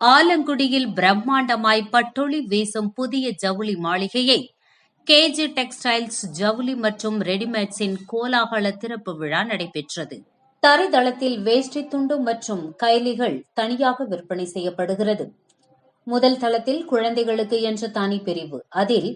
ஆலங்குடியில் பிரம்மாண்டமாய் பட்டொளி வீசும் புதிய ஜவுளி மாளிகையை கேஜி டெக்ஸ்டைல்ஸ் ஜவுளி மற்றும் ரெடிமேட்ஸின் கோலாகல திறப்பு விழா நடைபெற்றது. தரைதளத்தில் வேஷ்டி துண்டு மற்றும் கைலிகள் தனியாக விற்பனை செய்யப்படுகிறது. முதல் தளத்தில் குழந்தைகளுக்கு என்ற தனி பிரிவு அதில்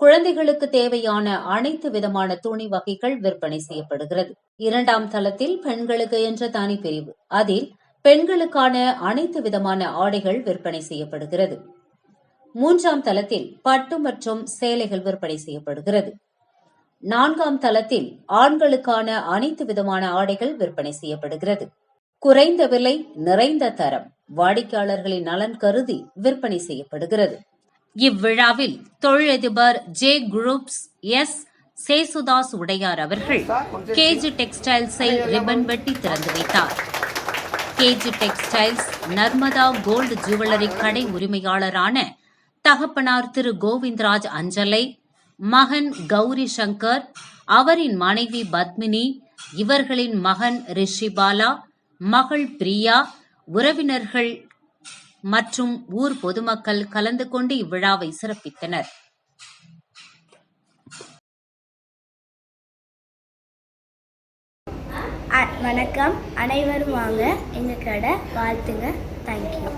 குழந்தைகளுக்கு தேவையான அனைத்து விதமான துணி வகைகள் விற்பனை செய்யப்படுகிறது. இரண்டாம் தளத்தில் பெண்களுக்கு என்ற தனி பிரிவு அதில் பெண்களுக்கான அனைத்து விதமான ஆடைகள் விற்பனை செய்யப்படுகிறது. மூன்றாம் தளத்தில் பட்டு மற்றும் சேலைகள் விற்பனை செய்யப்படுகிறது. நான்காம் தளத்தில் ஆண்களுக்கான அனைத்து விதமான ஆடைகள் விற்பனை செய்யப்படுகிறது. குறைந்த விலை நிறைந்த தரம் வாடிக்கையாளர்களின் நலன் கருதி விற்பனை செய்யப்படுகிறது. இவ்விழாவில் தொழிலதிபர் J groups S. Sesudas Udaiyar அவர்கள் கேஜி டெக்ஸ்டைல்ஸை ரிப்பன் வெட்டி திறந்து வைத்தார். KG textiles Narmada gold jewellery கடை உரிமையாளரான தகப்பனார் திரு கோவிந்தராஜ் அஞ்சலை மகன் கௌரி சங்கர் அவரின் மனைவி பத்மினி இவர்களின் மகன் ரிஷிபாலா மகள் பிரியா உறவினர்கள் மற்றும் ஊர் பொதுமக்கள் கலந்து கொண்டு இவ்விழாவை சிறப்பித்தனர். வணக்கம். அனைவரும் வாங்க. எங்கள் கடை. வாழ்த்துங்க. தேங்க்யூ